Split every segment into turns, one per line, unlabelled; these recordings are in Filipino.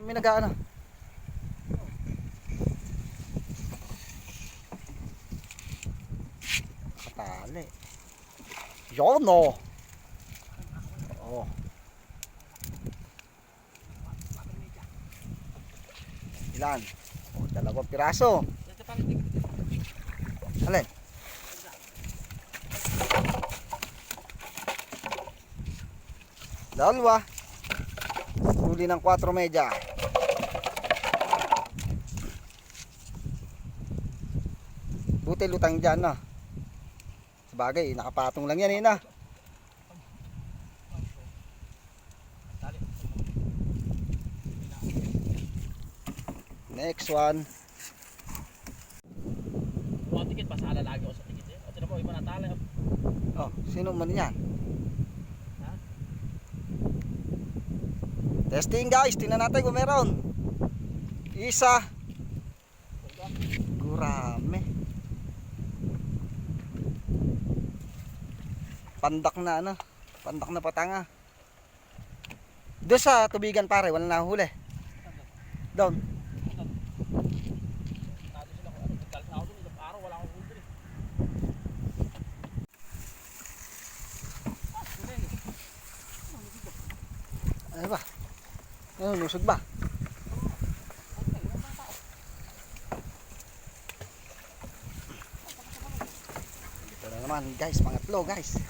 May nag-ano? Nakatali. Yun oh. Oh. Ilan? Oh, dalawang piraso. Alin? Dalawa. Huli ng 4 media. Buti lutang dyan na. Sabagay, nakapatong lang yan eh na. Next one.
Mga tikit, pasala lagi ako sa tikit eh. At mo, iba natala.
Oh, sino man yan?
Ha?
Testing guys, tingnan natin kung meron. Isa. Gurame. Pandak na ano, pandak na patanga. Doon sa tubigan pare, wala na huli. Doon.
Ano
ba? Ano, lusog ba? Ito na naman guys, pangatlo guys.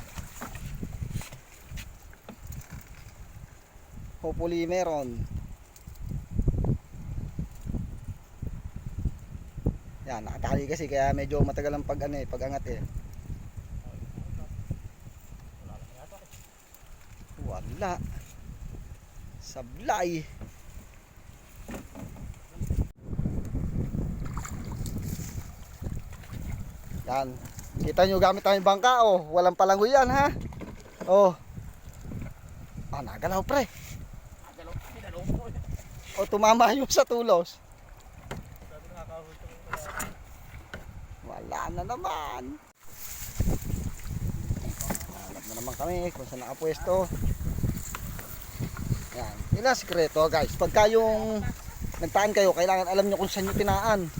Hopefully meron. Yan, nakatali kasi kaya medyo matagal ang pag ano eh,
lang yata eh.
Wala. Sablay. Yan. Kita nyo gamit tayong bangka oh. Walang palangoy yan ha. Oh. Ah, nagalaw pre.
Ah, dalaw. Pinalaw ko eh.
O tumama yung sa tulos. Wala na naman. Hanap na naman kami kung saan nakapwesto. Yan. Yun sikreto guys. Pagka yung nagtaan kayo, kailangan alam nyo kung saan nyo tinaan.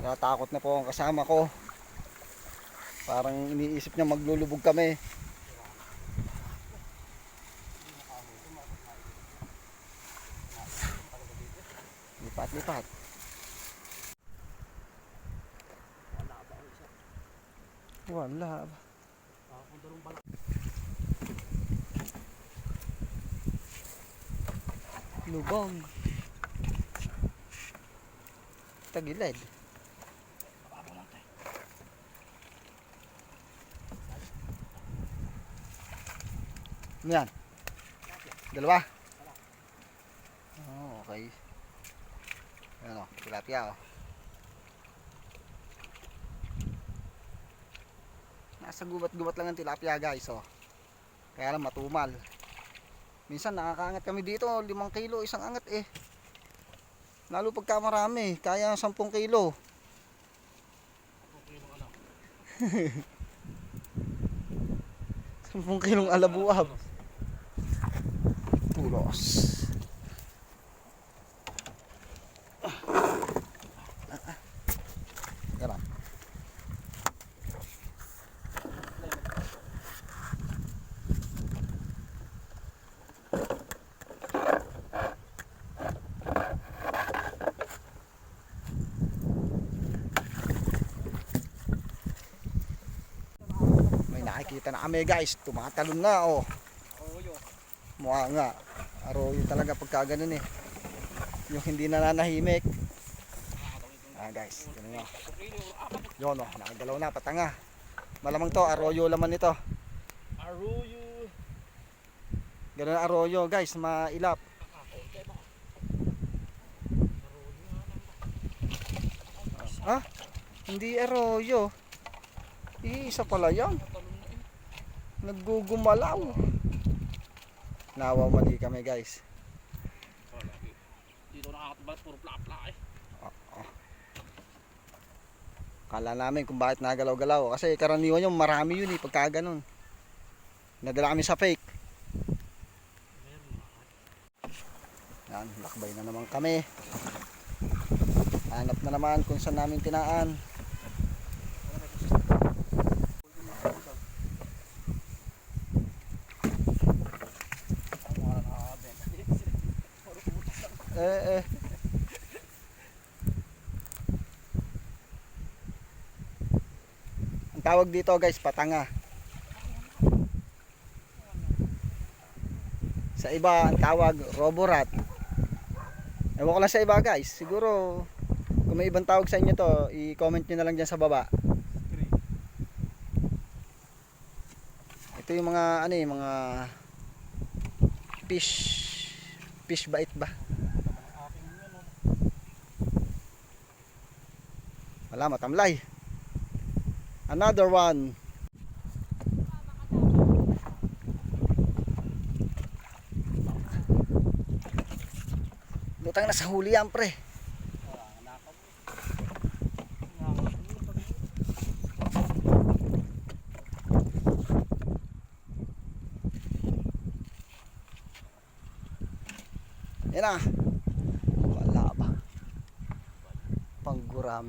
Natatakot na po ang kasama ko. Parang iniisip niya maglulubog kami. Lipat, lipat.
Wala ba.
Lubong. Tagilid. Ano yan? Dalawa? Oh, okay. Ano, tilapia oh. Nasa gubat-gubat lang ang tilapia guys oh. Kaya lang matumal. Minsan nakakaangat kami dito, 5 kilo isang angat eh. Lalo pagka marami, kaya 10 kilo.
Okay lang ano.
10 kilong alabuab. Tulos. Yan ah. May nakikita na kami guys, tumatalon na oh.
Oo, yun.
Mukha nga. Arroyo talaga pagka ganun eh. Yung hindi nananahimik. Ah guys, ganun nyo. Yun oh, nakagalaw na, patanga. Malamang to, arroyo laman nito.
Arroyo.
Ganun arroyo guys, mailap. Ah, hindi arroyo. Iisa pala yan. Naggugumalaw. Nawaw mali kami guys.
Dito nakakatabat, puro pla-pla eh.
Kala namin kung bakit nagalaw-galaw. Kasi karaniwan yung marami yun eh, pagka ganun. Nadala kami sa fake. Yan, lakbay na naman kami. Hanap na naman kung saan namin tinaan. Eh, eh. Ang tawag dito guys, patanga. Sa iba, ang tawag, roborat. Ewan ko lang sa iba guys. Siguro, kung may ibang tawag sa inyo to, i-comment nyo na lang dyan sa baba. Ito yung mga, ano yung mga fish, fish bait ba? Wala, matamlay. Another one. Lutang na sa huli yan, pre.
Wala, nakakab. Nakakab.
Yan na. Wala ba? Panggurami yata ya.
Para sa tulas. Ito, sa umaga may nakakahuli dito. Umaga to. Yung naka-tempo naman, marami na.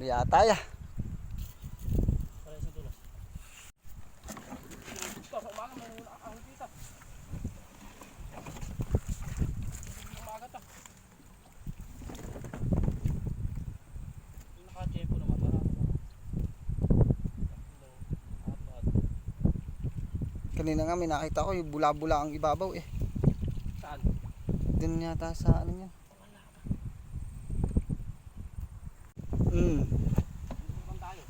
Tatlo, apat.
Kanina nga may nakita ko yung bula-bula ang ibabaw eh.
Saan?
Din yata sa ano yan. Mm.
Dito naman tayo.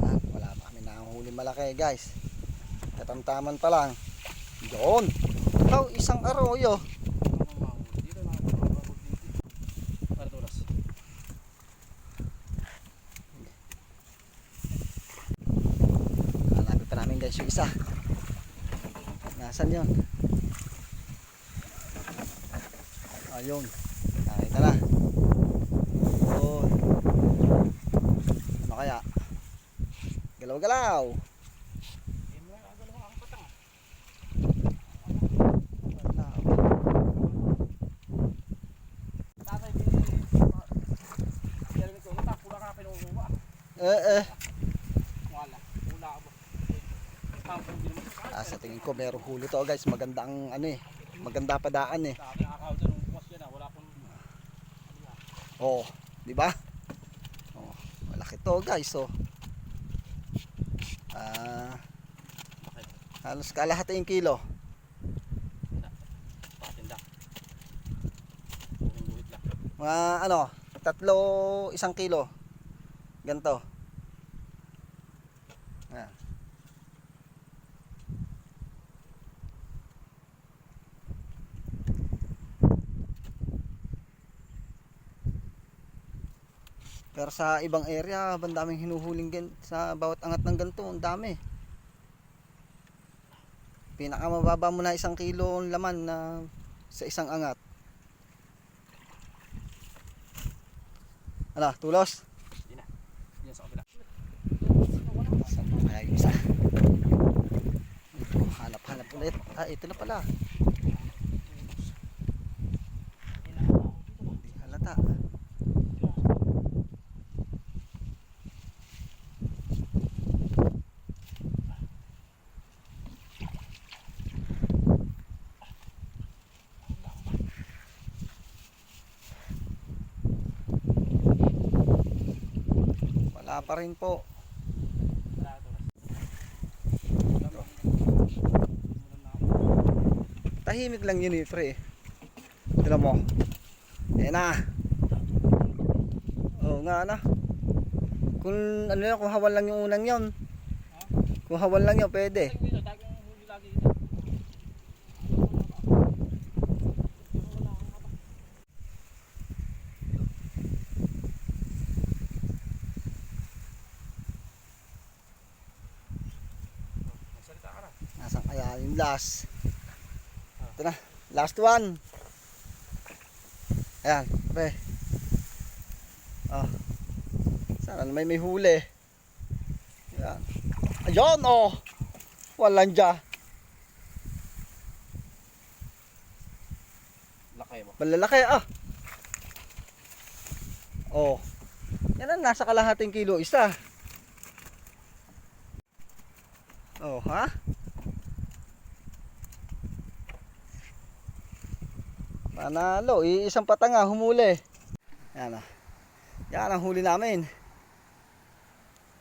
Ah, wala pa kami nakahuli malaki guys. Katamtaman pa lang. Doon. Ikaw, isang arroyo. Hanapin pa namin guys yung isa. Nasaan yun? Ayun. Nakita na. Yun. Ano kaya? Galaw-galaw.
Hindi mo nga agalaw ang patang.
Wala.
Tatay, di... Jeremy ko, utak, pula ka na pinukuha.
Eh eh.
Wala, wala naman.
Ah, sa tingin ko meron huli to guys. Maganda ang ano eh. Maganda pa daan eh. Oh, di ba? Oh, malaki to guys oh. Ah, halos kalahati yung kilo. Mga ano, tatlo isang kilo. Ganto. Pero sa ibang area, ang daming hinuhuling gan sa bawat angat ng ganito, ang dami. Pinakamababa mo na isang kilo ang laman na sa isang angat. Ano, tulos?
Yan sa kabila.
Yung isa? Ito, hanap-hanap ulit. Ah, ito na pala. Hindi halata. Wala pa rin po.
Ito.
Tahimik lang yun eh, pre. Tila mo. Ayan na. Oo nga na. Kung ano yun, kung hawan lang yung unang yun. Kung hawan lang yun, pwede.
Dito, dahil yung huli lagi dito. Magsalita ka na.
Kaya yung last? Ito na. Last one. Ayan, pre. Oh. Yan, may may huli. Yan. Ayun, oh. Walang dya.
Laki mo.
Malalaki, ah. Oh. Yan ang nasa kalahating kilo isa. Oh, ha? Panalo, iisang patanga humuli. Yan ah. Yan ang huli namin.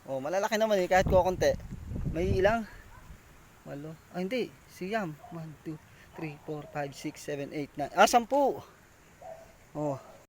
Oh, malalaki naman eh kahit kukunti. May ilang? Walo. Ah, hindi. Siyam. 1, 2, 3, 4, 5, 6, 7, 8, 9. Ah, 10. Oh.